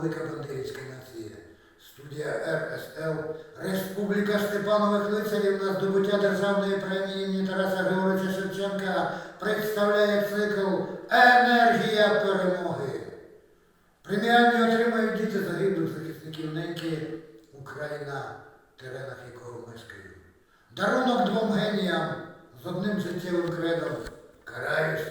велика бандерівська нація. Студія РСЛ Республіка Степанових лицарів на здобуття державної премії імені Тараса Григоровича Шевченка представляє цикл Енергія перемоги. Преміальні отримають діти загиблих захисників неньки Україна, теренах якого мешкаю. Дарунок двом геніям з одним життєвим кредом. Караюсь,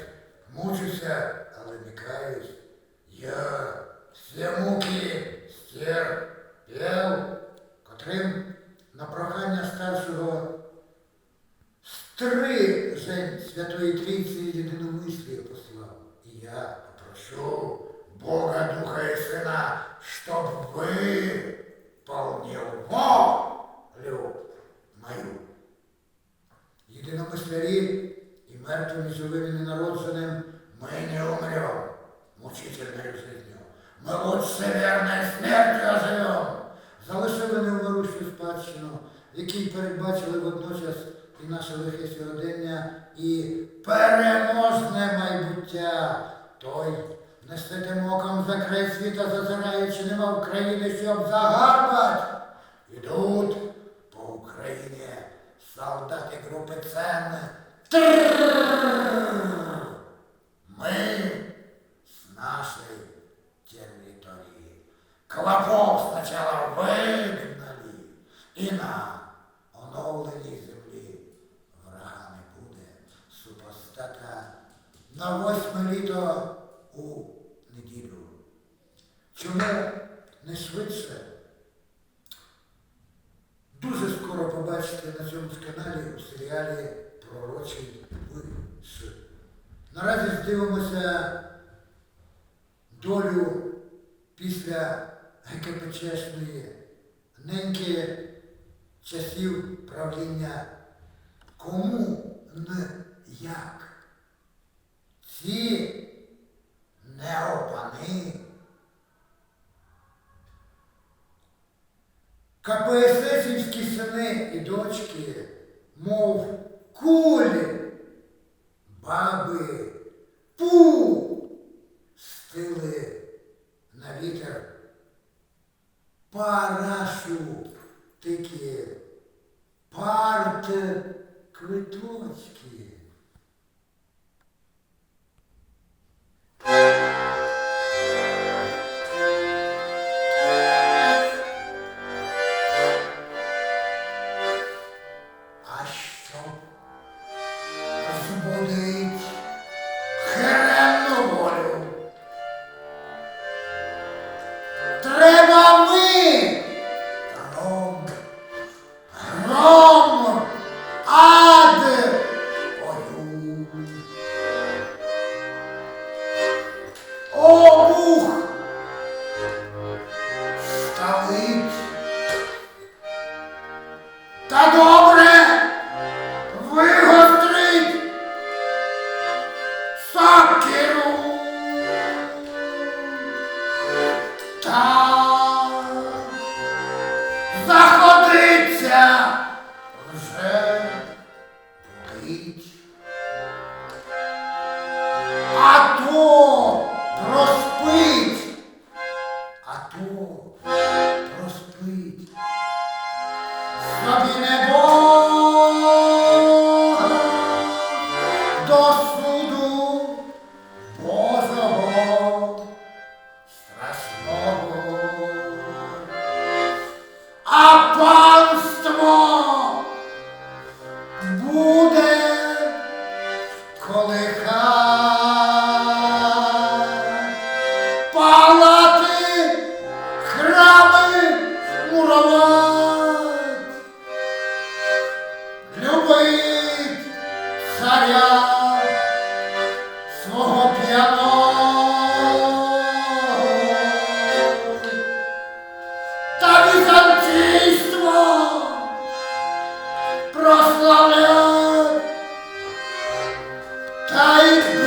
стрижень Святої Трійці єдиномислія послав. І я попрошу Бога Духа і Сина, щоб виповнив волю мою. Єдиномислярі і мертвим і живим і ненародженим мы не умрем мучительной жизнью. Мы лучше верной смертью оживем. Залишили невмирущу спадщину, якій передбачили водночас і наше лихе сьогодення, і переможне майбуття. Той неситим оком за край світа зазираючи, нема України, щоб загарбать. Ідуть по Україні солдати групи Цен. Мы с нашей территории. Клопов сначала вигнали і на оновленій землі врага не буде. Супостата на восьме літо у неділю. Чому не швидше? Дуже скоро побачите на цьому каналі у серіалі Пророчий виш. Наразі ж дивимося долю після ГКПЧшної неньки часів правління кому не як ті неопани. КПССівські сини і дочки, мов кулі, баби, пу стили на вітер парашу такі парти квиточки. Tá doente? Tá doente? а панство буде колихати. палати, храми муровать, любить царя. 네.